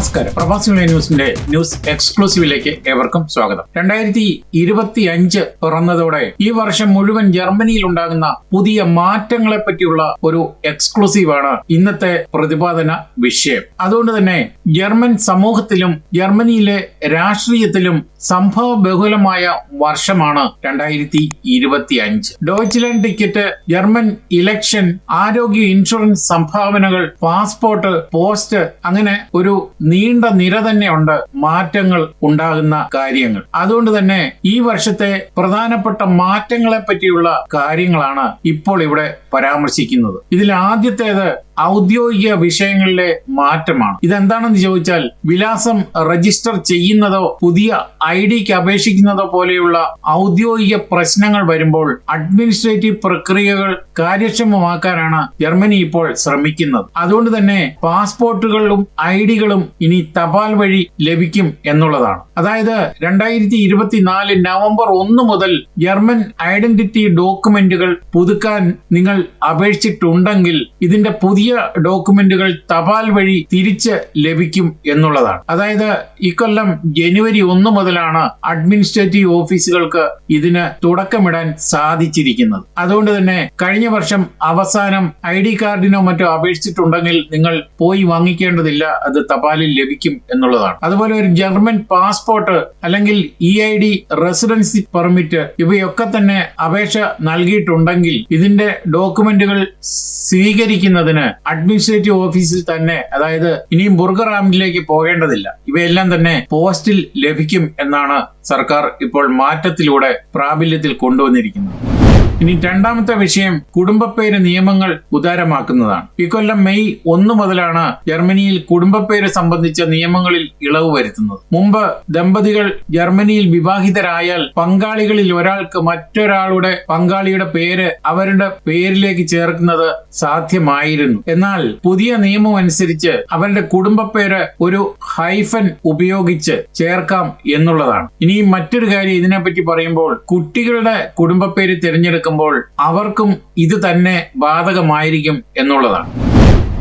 നമസ്കാരം. പ്രവാസി ന്യൂസിന്റെ ന്യൂസ് എക്സ്ക്ലൂസീവിലേക്ക് ഏവർക്കും സ്വാഗതം. രണ്ടായിരത്തി ഇരുപത്തി അഞ്ച് തുറന്നതോടെ ഈ വർഷം മുഴുവൻ ജർമ്മനിയിൽ ഉണ്ടാകുന്ന പുതിയ മാറ്റങ്ങളെ പറ്റിയുള്ള ഒരു എക്സ്ക്ലൂസീവാണ് ഇന്നത്തെ പ്രതിപാദന വിഷയം. അതുകൊണ്ട് തന്നെ ജർമ്മൻ സമൂഹത്തിലും ജർമ്മനിയിലെ രാഷ്ട്രീയത്തിലും സംഭവ ബഹുലമായ വർഷമാണ് രണ്ടായിരത്തി ഇരുപത്തി അഞ്ച് ഡോയ്ച്ച്ലാൻഡ് ടിക്കറ്റ് ജർമ്മൻ ഇലക്ഷൻ ആരോഗ്യ ഇൻഷുറൻസ് സംഭാവനകൾ പാസ്പോർട്ട് പോസ്റ്റ് അങ്ങനെ ഒരു നീണ്ട നിര തന്നെ ഉണ്ട് മാറ്റങ്ങൾ ഉണ്ടാകുന്ന കാര്യങ്ങൾ. അതുകൊണ്ട് തന്നെ ഈ വർഷത്തെ പ്രധാനപ്പെട്ട മാറ്റങ്ങളെ പറ്റിയുള്ള കാര്യങ്ങളാണ് ഇപ്പോൾ ഇവിടെ പരാമർശിക്കുന്നത്. ഇതിൽ ആദ്യത്തേത് ഔദ്യോഗിക വിഷയങ്ങളിലെ മാറ്റമാണ്. ഇതെന്താണെന്ന് ചോദിച്ചാൽ വിലാസം രജിസ്റ്റർ ചെയ്യുന്നതോ പുതിയ ഐ ഡിക്ക് അപേക്ഷിക്കുന്നതോ പോലെയുള്ള ഔദ്യോഗിക പ്രശ്നങ്ങൾ വരുമ്പോൾ അഡ്മിനിസ്ട്രേറ്റീവ് പ്രക്രിയകൾ കാര്യക്ഷമമാക്കാനാണ് ജർമ്മനി ഇപ്പോൾ ശ്രമിക്കുന്നത്. അതുകൊണ്ട് തന്നെ പാസ്പോർട്ടുകളും ഐ ഡികളും ഇനി തപാൽ വഴി ലഭിക്കും എന്നുള്ളതാണ്. അതായത് രണ്ടായിരത്തി ഇരുപത്തിനാല് നവംബർ ഒന്ന് മുതൽ ജർമ്മൻ ഐഡന്റിറ്റി ഡോക്യുമെന്റുകൾ പുതുക്കാൻ നിങ്ങൾ അപേക്ഷിച്ചിട്ടുണ്ടെങ്കിൽ ഇതിന്റെ പുതിയ ഡോക്യുമെന്റുകൾ തപാൽ വഴി തിരിച്ച് ലഭിക്കും എന്നുള്ളതാണ്. അതായത് ഇക്കൊല്ലം ജനുവരി ഒന്ന് മുതലാണ് അഡ്മിനിസ്ട്രേറ്റീവ് ഓഫീസുകൾക്ക് ഇതിന് തുടക്കമിടാൻ സാധിച്ചിരിക്കുന്നത്. അതുകൊണ്ട് തന്നെ കഴിഞ്ഞ വർഷം അവസാനം ഐ ഡി കാർഡിനോ മറ്റോ അപേക്ഷിച്ചിട്ടുണ്ടെങ്കിൽ നിങ്ങൾ പോയി വാങ്ങിക്കേണ്ടതില്ല അത് തപാലിൽ ലഭിക്കും എന്നുള്ളതാണ്. അതുപോലെ ഒരു ജർമ്മൻ പാസ്പോർട്ട് അല്ലെങ്കിൽ E I D residency permit ഇവയൊക്കെ തന്നെ അപേക്ഷ നൽകിയിട്ടുണ്ടെങ്കിൽ ഇതിന്റെ ഡോക്യുമെന്റുകൾ സ്വീകരിക്കുന്നതിന് അഡ്മിനിസ്ട്രേറ്റീവ് ഓഫീസിൽ തന്നെ അതായത് ഇനിയും ബുർഗർ ആമിലേക്ക് പോകേണ്ടതില്ല. ഇവയെല്ലാം തന്നെ പോസ്റ്റിൽ ലഭിക്കും എന്നാണ് സർക്കാർ ഇപ്പോൾ മാറ്റത്തിലൂടെ പ്രാബല്യത്തിൽ കൊണ്ടുവന്നിരിക്കുന്നത്. ഇനി രണ്ടാമത്തെ വിഷയം കുടുംബപ്പേര് നിയമങ്ങൾ ഉദാരമാക്കുന്നതാണ്. ഇക്കൊല്ലം മെയ് ഒന്ന് മുതലാണ് ജർമ്മനിയിൽ കുടുംബപ്പേര് സംബന്ധിച്ച നിയമങ്ങളിൽ ഇളവ് വരുത്തുന്നത്. മുമ്പ് ദമ്പതികൾ ജർമ്മനിയിൽ വിവാഹിതരായാൽ പങ്കാളികളിൽ ഒരാൾക്ക് മറ്റൊരാളുടെ പങ്കാളിയുടെ പേര് അവരുടെ പേരിലേക്ക് ചേർക്കുന്നത് സാധ്യമായിരുന്നു. എന്നാൽ പുതിയ നിയമം അനുസരിച്ച് അവരുടെ കുടുംബപ്പേര് ഒരു ഹൈഫൻ ഉപയോഗിച്ച് ചേർക്കാം എന്നുള്ളതാണ്. ഇനി മറ്റൊരു കാര്യം ഇതിനെപ്പറ്റി പറയുമ്പോൾ കുട്ടികളുടെ കുടുംബപ്പേര് തിരഞ്ഞെടുക്കുമ്പോൾ അവർക്കും ഇത് തന്നെ ബാധകമായിരിക്കും എന്നുള്ളതാണ്.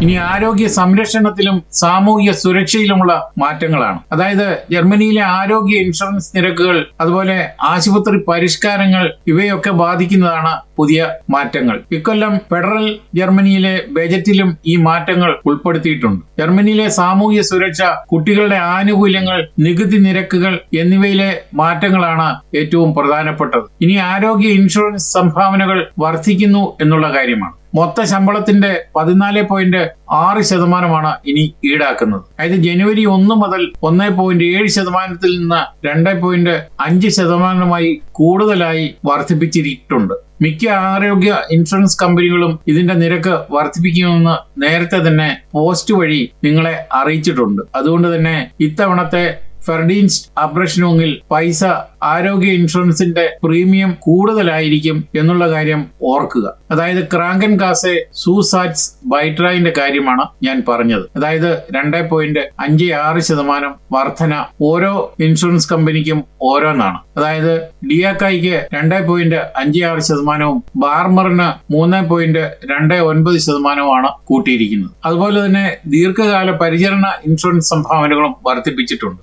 ഇനി ആരോഗ്യ സംരക്ഷണത്തിലും സാമൂഹിക സുരക്ഷയിലുമുള്ള മാറ്റങ്ങളാണ്. അതായത് ജർമ്മനിയിലെ ആരോഗ്യ ഇൻഷുറൻസ് നിരക്കുകൾ അതുപോലെ ആശുപത്രി പരിഷ്കാരങ്ങൾ ഇവയൊക്കെ ബാധിക്കുന്നതാണ് പുതിയ മാറ്റങ്ങൾ. ഇക്കൊല്ലം ഫെഡറൽ ജർമ്മനിയിലെ ബജറ്റിലും ഈ മാറ്റങ്ങൾ ഉൾപ്പെടുത്തിയിട്ടുണ്ട്. ജർമ്മനിയിലെ സാമൂഹ്യ സുരക്ഷ കുട്ടികളുടെ ആനുകൂല്യങ്ങൾ നികുതി നിരക്കുകൾ എന്നിവയിലെ മാറ്റങ്ങളാണ് ഏറ്റവും പ്രധാനപ്പെട്ടത്. ഇനി ആരോഗ്യ ഇൻഷുറൻസ് സംഭാവനകൾ വർദ്ധിക്കുന്നു എന്നുള്ള കാര്യമാണ്. മൊത്ത ശമ്പളത്തിന്റെ പതിനാല് പോയിന്റ് ആറ് ശതമാനമാണ് ഇനി ഈടാക്കുന്നത്. അതായത് ജനുവരി ഒന്ന് മുതൽ ഒന്ന് പോയിന്റ് ഏഴ് ശതമാനത്തിൽ നിന്ന് രണ്ട് പോയിന്റ് അഞ്ച് ശതമാനമായി കൂടുതലായി വർദ്ധിപ്പിച്ചിട്ടുണ്ട്. മിക്ക ആരോഗ്യ ഇൻഷുറൻസ് കമ്പനികളും ഇതിന്റെ നിരക്ക് വർദ്ധിപ്പിക്കുമെന്ന് നേരത്തെ തന്നെ പോസ്റ്റ് വഴി നിങ്ങളെ അറിയിച്ചിട്ടുണ്ട്. അതുകൊണ്ട് തന്നെ ഇത്തവണത്തെ ഫെർഡീൻസ് അബ്രഷനോങ്ങിൽ പൈസ ആരോഗ്യ ഇൻഷുറൻസിന്റെ പ്രീമിയം കൂടുതലായിരിക്കും എന്നുള്ള കാര്യം ഓർക്കുക. അതായത് ക്രാങ്കൻ കാസെ സൂസാറ്റ്സ് ബൈട്രായിന്റെ കാര്യമാണ് ഞാൻ പറഞ്ഞത്. അതായത് രണ്ട് പോയിന്റ് അഞ്ച് ആറ് ശതമാനം വർധന ഓരോ ഇൻഷുറൻസ് കമ്പനിക്കും ഓരോന്നാണ്. അതായത് ഡിയാക്കായിക്ക് രണ്ട് പോയിന്റ് അഞ്ച് ആറ് ശതമാനവും ബാർമറിന് മൂന്ന് പോയിന്റ് രണ്ട് ഒൻപത് ശതമാനവുമാണ് കൂട്ടിയിരിക്കുന്നത്. അതുപോലെ തന്നെ ദീർഘകാല പരിചരണ ഇൻഷുറൻസ് സംഭാവനകളും വർദ്ധിപ്പിച്ചിട്ടുണ്ട്.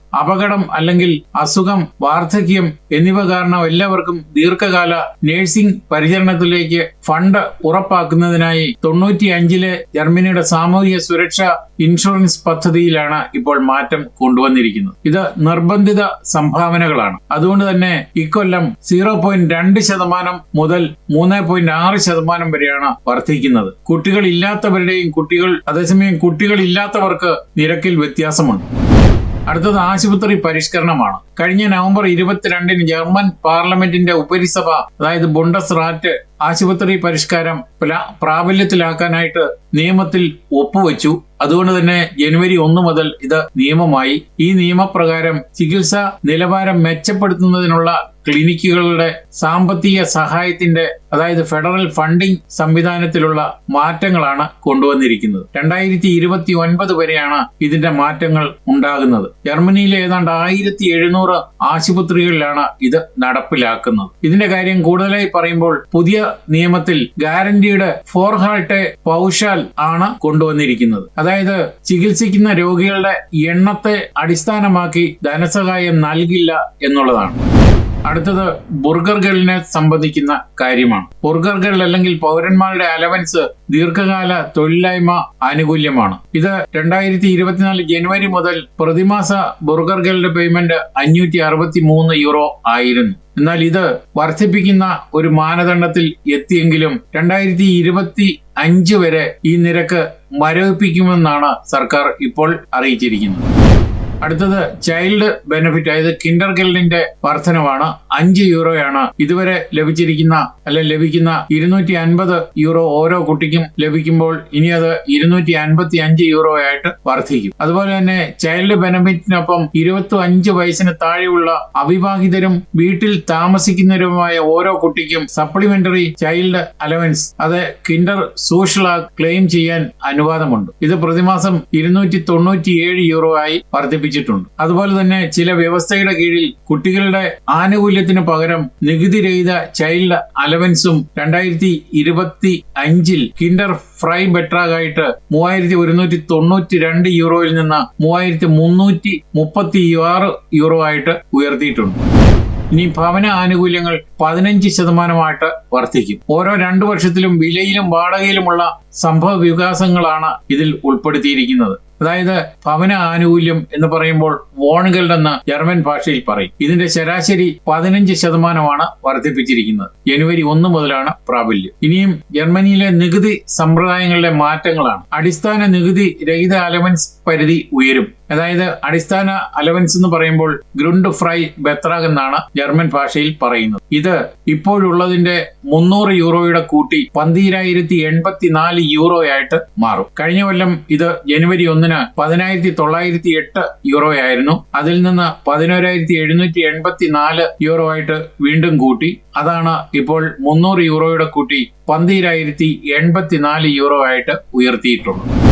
അല്ലെങ്കിൽ അസുഖം വാർദ്ധക്യം എന്നിവ കാരണം എല്ലാവർക്കും ദീർഘകാല നഴ്സിംഗ് പരിചരണത്തിലേക്ക് ഫണ്ട് ഉറപ്പാക്കുന്നതിനായി തൊണ്ണൂറ്റി അഞ്ചിലെ ജർമ്മനിയുടെ സാമൂഹിക സുരക്ഷ ഇൻഷുറൻസ് പദ്ധതിയിലാണ് ഇപ്പോൾ മാറ്റം കൊണ്ടുവന്നിരിക്കുന്നത്. ഇത് നിർബന്ധിത സംഭാവനകളാണ്. അതുകൊണ്ട് തന്നെ ഇക്കൊല്ലം സീറോ പോയിന്റ് രണ്ട് ശതമാനം മുതൽ മൂന്ന് പോയിന്റ് ആറ് ശതമാനം വരെയാണ് വർദ്ധിക്കുന്നത്. കുട്ടികൾ ഇല്ലാത്തവരുടെയും കുട്ടികൾ അതേസമയം കുട്ടികൾ ഇല്ലാത്തവർക്ക് നിരക്കിൽ വ്യത്യാസമുണ്ട്. അടുത്തത് ആശുപത്രി പരിഷ്കരണമാണ്. കഴിഞ്ഞ നവംബർ ഇരുപത്തിരണ്ടിന് ജർമ്മൻ പാർലമെന്റിന്റെ ഉപരിസഭ അതായത് ബുണ്ടസ് റാറ്റ് ആശുപത്രി പരിഷ്കാരം പ്രാബല്യത്തിലാക്കാനായിട്ട് നിയമത്തിൽ ഒപ്പുവെച്ചു. അതുകൊണ്ട് തന്നെ ജനുവരി ഒന്ന് മുതൽ ഇത് നിയമമായി. ഈ നിയമപ്രകാരം ചികിത്സ നിലവാരം മെച്ചപ്പെടുത്തുന്നതിനുള്ള ക്ലിനിക്കുകളുടെ സാമ്പത്തിക സഹായത്തിന്റെ അതായത് ഫെഡറൽ ഫണ്ടിംഗ് സംവിധാനത്തിലുള്ള മാറ്റങ്ങളാണ് കൊണ്ടുവന്നിരിക്കുന്നത്. രണ്ടായിരത്തി ഇരുപത്തി ഒൻപത് വരെയാണ് ഇതിന്റെ മാറ്റങ്ങൾ ഉണ്ടാകുന്നത്. ജർമ്മനിയിലെ ഏതാണ്ട് ആയിരത്തി എഴുന്നൂറ് ആശുപത്രികളിലാണ് ഇത് നടപ്പിലാക്കുന്നത്. ഇതിന്റെ കാര്യം കൂടുതലായി പറയുമ്പോൾ പുതിയ നിയമത്തിൽ ഗ്യാരണ്ടീഡ് ഫോർ ഹാൾട്ടെ പൗഷാൽ ആണ് കൊണ്ടുവന്നിരിക്കുന്നത്. അതായത് ചികിത്സിക്കുന്ന രോഗികളുടെ എണ്ണത്തെ അടിസ്ഥാനമാക്കി ധനസഹായം നൽകില്ല എന്നുള്ളതാണ്. അടുത്തത് ബുർഗർ ഗേളിനെ സംബന്ധിക്കുന്ന കാര്യമാണ്. ബുർഗർ ഗേൾ അല്ലെങ്കിൽ പൗരന്മാരുടെ അലവൻസ് ദീർഘകാല തൊഴിലില്ലായ്മ ആനുകൂല്യമാണ്. ഇത് രണ്ടായിരത്തി ഇരുപത്തിനാല് ജനുവരി മുതൽ പ്രതിമാസ ബുർഗർ ഗേളിന്റെ പേയ്മെന്റ് അഞ്ഞൂറ്റി യൂറോ ആയിരുന്നു. എന്നാൽ ഇത് വർദ്ധിപ്പിക്കുന്ന ഒരു മാനദണ്ഡത്തിൽ എത്തിയെങ്കിലും രണ്ടായിരത്തി ഇരുപത്തി അഞ്ച് വരെ ഈ നിരക്ക് മരവിപ്പിക്കുമെന്നാണ് സർക്കാർ ഇപ്പോൾ അറിയിച്ചിരിക്കുന്നത്. അടുത്തത് ചൈൽഡ് ബെനിഫിറ്റ് അതായത് കിൻഡർ ഗിൽഡിന്റെ വർധനവാണ്. അഞ്ച് യൂറോയാണ് ഇതുവരെ ലഭിച്ചിരിക്കുന്ന അല്ലെ ലഭിക്കുന്ന ഇരുന്നൂറ്റി അൻപത് യൂറോ ഓരോ കുട്ടിക്കും ലഭിക്കുമ്പോൾ ഇനി അത് ഇരുന്നൂറ്റി അൻപത്തി അഞ്ച് യൂറോ ആയിട്ട് വർദ്ധിക്കും. അതുപോലെ തന്നെ ചൈൽഡ് ബെനിഫിറ്റിനൊപ്പം ഇരുപത്തി അഞ്ച് വയസ്സിന് താഴെയുള്ള അവിവാഹിതരും വീട്ടിൽ താമസിക്കുന്നവരുമായ ഓരോ കുട്ടിക്കും സപ്ലിമെന്ററി ചൈൽഡ് അലവൻസ് അത് കിൻഡർ സോഷ്യൽ ക്ലെയിം ചെയ്യാൻ അനുവാദമുണ്ട്. ഇത് പ്രതിമാസം ഇരുന്നൂറ്റി തൊണ്ണൂറ്റിയേഴ് യൂറോ ആയി വർദ്ധിപ്പിച്ചിട്ടുണ്ട് അതുപോലെ തന്നെ ചില വ്യവസ്ഥയുടെ കീഴിൽ കുട്ടികളുടെ ആനുകൂല്യത്തിന് പകരം നികുതി രഹിത ചൈൽഡ് അലവൻസും രണ്ടായിരത്തി ഇരുപത്തി അഞ്ചിൽ കിൻഡർ ഫ്രൈ ബെട്രാഗായിട്ട് മൂവായിരത്തി ഒരുന്നൂറ്റി തൊണ്ണൂറ്റി രണ്ട് യൂറോയിൽ നിന്ന് മൂവായിരത്തി മുന്നൂറ്റി മുപ്പത്തി ആറ് യൂറോ ആയിട്ട് ഉയർത്തിയിട്ടുണ്ട്. ഇനി ഭവന ആനുകൂല്യങ്ങൾ പതിനഞ്ച് ശതമാനമായിട്ട് വർദ്ധിക്കും. ഓരോ രണ്ടു വർഷത്തിലും വിലയിലും വാടകയിലുമുള്ള സംഭവ വികാസങ്ങളാണ് ഇതിൽ ഉൾപ്പെടുത്തിയിരിക്കുന്നത്. അതായത് ഭവന ആനുകൂല്യം എന്ന് പറയുമ്പോൾ വോൺഗൽ എന്ന ജർമ്മൻ ഭാഷയിൽ പറയും. ഇതിന്റെ ശരാശരി പതിനഞ്ച് ശതമാനമാണ് വർദ്ധിപ്പിച്ചിരിക്കുന്നത്. ജനുവരി ഒന്ന് മുതലാണ് പ്രാബല്യം. ഇനിയും ജർമ്മനിയിലെ നികുതി സമ്പ്രദായങ്ങളിലെ മാറ്റങ്ങളാണ്. അടിസ്ഥാന നികുതി രഹിത അലവൻസ് പരിധി ഉയരും. അതായത് അടിസ്ഥാന അലവൻസ് എന്ന് പറയുമ്പോൾ ഗ്രുണ്ട് ഫ്രൈ ബെത്രാഗ് എന്നാണ് ജർമ്മൻ ഭാഷയിൽ പറയുന്നത്. ഇത് ഇപ്പോഴുള്ളതിന്റെ മുന്നൂറ് യൂറോയുടെ കൂട്ടി പന്തീരായിരത്തി എൺപത്തി നാല് യൂറോ ആയിട്ട് മാറും. കഴിഞ്ഞ കൊല്ലം ഇത് ജനുവരി ഒന്നിന് പതിനായിരത്തി തൊള്ളായിരത്തി എട്ട് യൂറോ ആയിരുന്നു. അതിൽ നിന്ന് പതിനോരായിരത്തി എഴുന്നൂറ്റി എൺപത്തി നാല് യൂറോ ആയിട്ട് വീണ്ടും കൂട്ടി. അതാണ് ഇപ്പോൾ മുന്നൂറ് യൂറോയുടെ കൂട്ടി പന്തീരായിരത്തി എൺപത്തി നാല് യൂറോ ആയിട്ട് ഉയർത്തിയിട്ടുള്ളത്.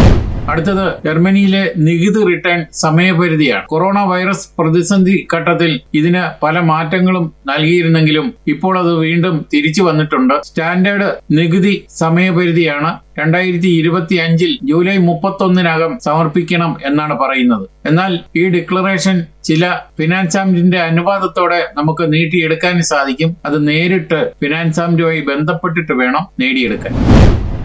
അടുത്തത് ജർമ്മനിയിലെ നികുതി റിട്ടേൺ സമയപരിധിയാണ്. കൊറോണ വൈറസ് പ്രതിസന്ധി ഘട്ടത്തിൽ ഇതിന് പല മാറ്റങ്ങളും നൽകിയിരുന്നെങ്കിലും ഇപ്പോൾ അത് വീണ്ടും തിരിച്ചു വന്നിട്ടുണ്ട്. സ്റ്റാൻഡേർഡ് നികുതി സമയപരിധിയാണ് രണ്ടായിരത്തി ഇരുപത്തി അഞ്ചിൽ ജൂലൈ മുപ്പത്തൊന്നിനകം സമർപ്പിക്കണം എന്നാണ് പറയുന്നത്. എന്നാൽ ഈ ഡിക്ലറേഷൻ ചില ഫിനാൻസ് ആമിന്റെ അനുവാദത്തോടെ നമുക്ക് നീട്ടിയെടുക്കാൻ സാധിക്കും. അത് നേരിട്ട് ഫിനാൻസ് ആമിന്റുമായി ബന്ധപ്പെട്ടിട്ട് വേണം നേടിയെടുക്കാൻ.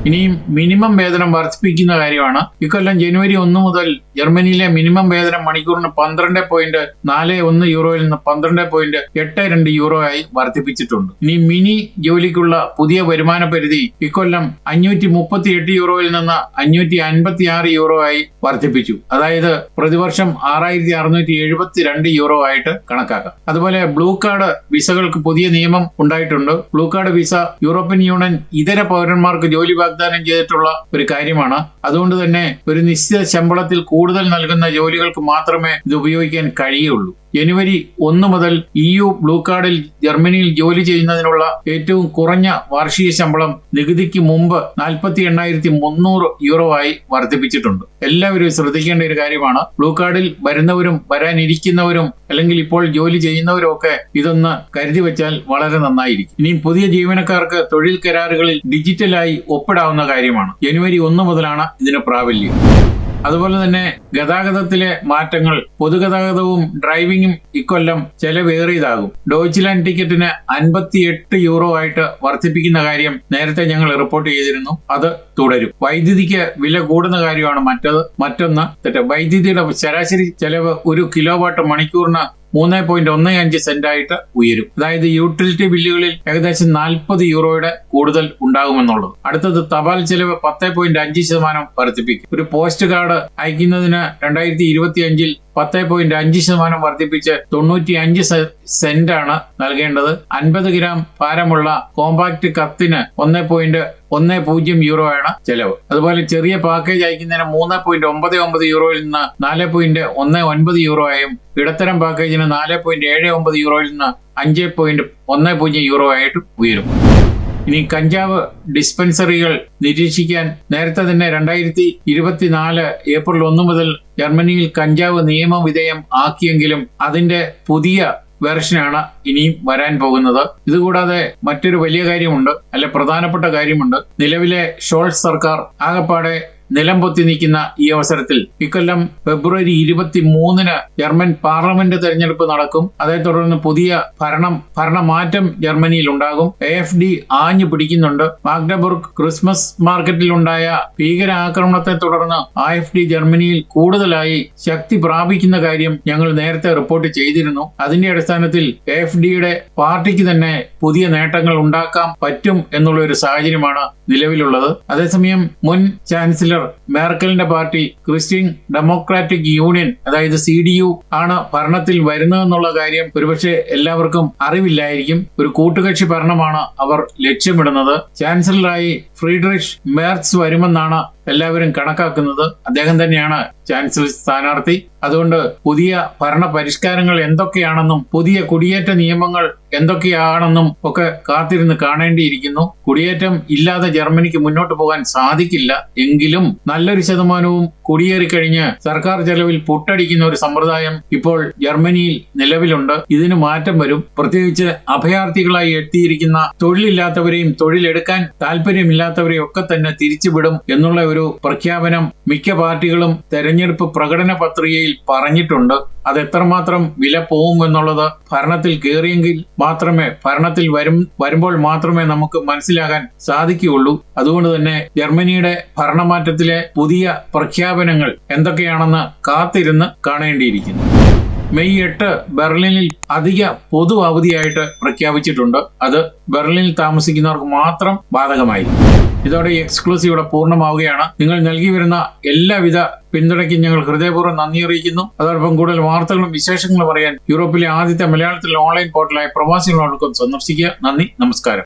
ഇനിയും മിനിമം വേതനം വർദ്ധിപ്പിക്കുന്ന കാര്യമാണ്. ഇക്കൊല്ലം ജനുവരി ഒന്ന് മുതൽ ജർമ്മനിയിലെ മിനിമം വേതനം മണിക്കൂറിന് പന്ത്രണ്ട് പോയിന്റ് നാല് ഒന്ന് യൂറോയിൽ നിന്ന് പന്ത്രണ്ട് പോയിന്റ് എട്ട് രണ്ട് യൂറോ ആയി വർദ്ധിപ്പിച്ചിട്ടുണ്ട്. ഇനി മിനി ജോലിക്കുള്ള പുതിയ വരുമാന പരിധി ഇക്കൊല്ലം അഞ്ഞൂറ്റി മുപ്പത്തി എട്ട് യൂറോയിൽ നിന്ന് അഞ്ഞൂറ്റി അൻപത്തി ആറ് യൂറോ ആയി വർദ്ധിപ്പിച്ചു. അതായത് പ്രതിവർഷം ആറായിരത്തി അറുന്നൂറ്റി എഴുപത്തി രണ്ട് യൂറോ ആയിട്ട് കണക്കാക്കാം. അതുപോലെ ബ്ലൂ കാർഡ് വിസകൾക്ക് പുതിയ നിയമം ഉണ്ടായിട്ടുണ്ട്. Blue card visa European union ഇതര പൗരന്മാർക്ക് ജോലി വാഗ്ദാനം ചെയ്തിട്ടുള്ള ഒരു കാര്യമാണ്. അതുകൊണ്ട് തന്നെ ഒരു നിശ്ചിത ശമ്പളത്തിൽ കൂടുതൽ നൽകുന്ന ജോലികൾക്ക് മാത്രമേ ഇത് ഉപയോഗിക്കാൻ കഴിയുള്ളൂ. ജനുവരി ഒന്ന് മുതൽ ഇ യു ബ്ലൂ കാർഡിൽ ജർമ്മനിയിൽ ജോലി ചെയ്യുന്നതിനുള്ള ഏറ്റവും കുറഞ്ഞ വാർഷിക ശമ്പളം നികുതിക്ക് മുമ്പ് നാൽപ്പത്തി എണ്ണായിരത്തി മുന്നൂറ് യൂറോ ആയി വർദ്ധിപ്പിച്ചിട്ടുണ്ട്. എല്ലാവരും ശ്രദ്ധിക്കേണ്ട ഒരു കാര്യമാണ് ബ്ലൂ കാർഡിൽ വരുന്നവരും വരാനിരിക്കുന്നവരും അല്ലെങ്കിൽ ഇപ്പോൾ ജോലി ചെയ്യുന്നവരും ഒക്കെ ഇതൊന്ന് കരുതി വെച്ചാൽ വളരെ നന്നായിരിക്കും. ഇനിയും പുതിയ ജീവനക്കാർക്ക് തൊഴിൽ കരാറുകളിൽ ഡിജിറ്റലായി ഒപ്പിടാവുന്ന കാര്യമാണ്. ജനുവരി ഒന്ന് മുതലാണ് ഇതിന് പ്രാബല്യം. അതുപോലെ തന്നെ ഗതാഗതത്തിലെ മാറ്റങ്ങൾ പൊതുഗതാഗതവും ഡ്രൈവിംഗും ഇക്കൊല്ലം ചെലവേറിയതാകും. ഡോയ്ച്ച്ലാൻഡ് ടിക്കറ്റിന് അൻപത്തിയെട്ട് യൂറോ ആയിട്ട് വർദ്ധിപ്പിക്കുന്ന കാര്യം നേരത്തെ ഞങ്ങൾ റിപ്പോർട്ട് ചെയ്തിരുന്നു. അത് തുടരും. വൈദ്യുതിക്ക് വില കൂടുന്ന കാര്യമാണ് മറ്റത്. മറ്റൊന്ന് വൈദ്യുതിയുടെ ശരാശരി ചെലവ് ഒരു കിലോ വാട്ട് മണിക്കൂറിന് മൂന്ന് പോയിന്റ് ഒന്ന് അഞ്ച് സെന്റ് ആയിട്ട് ഉയരും. അതായത് യൂട്ടിലിറ്റി ബില്ലുകളിൽ ഏകദേശം നാൽപ്പത് യൂറോയുടെ കൂടുതൽ ഉണ്ടാകുമെന്നുള്ളത്. അടുത്തത് തപാൽ ചെലവ് പത്ത് പോയിന്റ് അഞ്ച് ശതമാനം വർദ്ധിപ്പിക്കും. ഒരു പോസ്റ്റ് കാർഡ് അയക്കുന്നതിന് രണ്ടായിരത്തി ഇരുപത്തി അഞ്ചിൽ പത്ത് പോയിന്റ് അഞ്ച് ശതമാനം വർദ്ധിപ്പിച്ച് തൊണ്ണൂറ്റി അഞ്ച് സെന്റ് ആണ് നൽകേണ്ടത്. അൻപത് ഗ്രാം ഭാരമുള്ള കോമ്പാക്ട് കത്തിന് ഒന്ന് പോയിന്റ് ഒന്ന് പൂജ്യം യൂറോ ആണ് ചെലവ്. അതുപോലെ ചെറിയ പാക്കേജ് അയക്കുന്നതിന് മൂന്ന് പോയിന്റ് ഒമ്പത് ഒമ്പത് യൂറോയിൽ നിന്ന് നാല് പോയിന്റ് ഒന്ന് ഒൻപത് യൂറോ ആയും ഇടത്തരം പാക്കേജിന് നാല് പോയിന്റ് ഏഴ് ഒമ്പത് യൂറോയിൽ നിന്ന് അഞ്ച് പോയിന്റ് ഒന്ന് പൂജ്യം യൂറോ ആയിട്ട് ഉയരും. ഇനി കഞ്ചാവ് ഡിസ്പെൻസറികൾ നിരീക്ഷിക്കാൻ നേരത്തെ തന്നെ രണ്ടായിരത്തി ഇരുപത്തിനാല് ഏപ്രിൽ ഒന്ന് മുതൽ ജർമ്മനിയിൽ കഞ്ചാവ് നിയമവിധേയം ആക്കിയെങ്കിലും അതിന്റെ പുതിയ വെർഷനാണ് ഇനിയും വരാൻ പോകുന്നത്. ഇതുകൂടാതെ മറ്റൊരു വലിയ കാര്യമുണ്ട് അല്ലെ പ്രധാനപ്പെട്ട കാര്യമുണ്ട്. നിലവിലെ ഷോൾസ് സർക്കാർ ആകപ്പാടെ നിലം പൊത്തി നിൽക്കുന്ന ഈ അവസരത്തിൽ ഇക്കൊല്ലം ഫെബ്രുവരി ഇരുപത്തി മൂന്നിന് ജർമ്മൻ പാർലമെന്റ് തെരഞ്ഞെടുപ്പ് നടക്കും. അതേ തുടർന്ന് പുതിയ ഭരണം ഭരണമാറ്റം ജർമ്മനിയിൽ ഉണ്ടാകും. എ എഫ് ഡി ആഞ്ഞു പിടിക്കുന്നുണ്ട്. മാഗ്ഡബുർഗ് ക്രിസ്മസ് മാർക്കറ്റിലുണ്ടായ ഭീകരാക്രമണത്തെ തുടർന്ന് ആ എഫ് ഡി ജർമ്മനിയിൽ കൂടുതലായി ശക്തി പ്രാപിക്കുന്ന കാര്യം ഞങ്ങൾ നേരത്തെ റിപ്പോർട്ട് ചെയ്തിരുന്നു. അതിന്റെ അടിസ്ഥാനത്തിൽ എഫ് ഡിയുടെ പാർട്ടിക്ക് തന്നെ പുതിയ നേട്ടങ്ങൾ ഉണ്ടാക്കാൻ പറ്റും എന്നുള്ള ഒരു സാഹചര്യമാണ് നിലവിലുള്ളത്. അതേസമയം മുൻ ചാൻസലർ മേർക്കലിന്റെ പാർട്ടി ക്രിസ്ത്യൻ ഡെമോക്രാറ്റിക് യൂണിയൻ അതായത് സി ഡി യു ആണ് ഭരണത്തിൽ വരുന്നതെന്നുള്ള കാര്യം ഒരുപക്ഷെ എല്ലാവർക്കും അറിവില്ലായിരിക്കും. ഒരു കൂട്ടുകക്ഷി ഭരണമാണ് അവർ ലക്ഷ്യമിടുന്നത്. ചാൻസലറായി ഫ്രീഡറിഷ് മേർസ് വരുമെന്നാണ് എല്ലാവരും കണക്കാക്കുന്നത്. അദ്ദേഹം തന്നെയാണ് ചാൻസലർ സ്ഥാനാർത്ഥി. അതുകൊണ്ട് പുതിയ ഭരണ പരിഷ്കാരങ്ങൾ എന്തൊക്കെയാണെന്നും പുതിയ കുടിയേറ്റ നിയമങ്ങൾ എന്തൊക്കെയാണെന്നും ഒക്കെ കാത്തിരുന്ന് കാണേണ്ടിയിരിക്കുന്നു. കുടിയേറ്റം ഇല്ലാതെ ജർമ്മനിക്ക് മുന്നോട്ട് പോകാൻ സാധിക്കില്ല. എങ്കിലും നല്ലൊരു ശതമാനവും കുടിയേറിക്കഴിഞ്ഞ് സർക്കാർ ചെലവിൽ പൊട്ടടിക്കുന്ന ഒരു സമ്പ്രദായം ഇപ്പോൾ ജർമ്മനിയിൽ നിലവിലുണ്ട്. ഇതിന് മാറ്റം വരും. പ്രത്യേകിച്ച് അഭയാർത്ഥികളായി എത്തിയിരിക്കുന്ന തൊഴിലില്ലാത്തവരെയും തൊഴിലെടുക്കാൻ താല്പര്യമില്ലാത്തവരെയും ഒക്കെ തന്നെ തിരിച്ചുവിടും എന്നുള്ള ഒരു പ്രഖ്യാപനം മിക്ക പാർട്ടികളും തെരഞ്ഞെടുപ്പ് പ്രകടന പത്രികയിൽ പറഞ്ഞിട്ടുണ്ട്. അത് എത്രമാത്രം വില പോവും എന്നുള്ളത് ഭരണത്തിൽ കയറിയെങ്കിൽ മാത്രമേ ഭരണത്തിൽ വരും വരുമ്പോൾ മാത്രമേ നമുക്ക് മനസ്സിലാകാൻ സാധിക്കുകയുള്ളൂ. അതുകൊണ്ട് തന്നെ ജർമ്മനിയുടെ ഭരണമാറ്റത്തിലെ പുതിയ പ്രഖ്യാപനങ്ങൾ എന്തൊക്കെയാണെന്ന് കാത്തിരുന്ന് കാണേണ്ടിയിരിക്കുന്നു. മെയ് എട്ട് ബെർലിനിൽ അധിക പൊതു അവധിയായിട്ട് പ്രഖ്യാപിച്ചിട്ടുണ്ട്. അത് ബെർലിനിൽ താമസിക്കുന്നവർക്ക് മാത്രം ബാധകമായി ഇതോടെ എക്സ്ക്ലൂസീവ് ഇവിടെ പൂർണമാവുകയാണ്. നിങ്ങൾ നൽകി വരുന്ന എല്ലാവിധ പിന്തുണയ്ക്കും ഞങ്ങൾ ഹൃദയപൂർവം നന്ദി അറിയിക്കുന്നു. അതോടൊപ്പം കൂടുതൽ വാർത്തകളും വിശേഷങ്ങളും അറിയാൻ യൂറോപ്പിലെ ആദ്യത്തെ മലയാളത്തിലെ ഓൺലൈൻ പോർട്ടലായ പ്രവാസികളോടൊപ്പം സന്ദർശിക്കുക. നന്ദി നമസ്കാരം.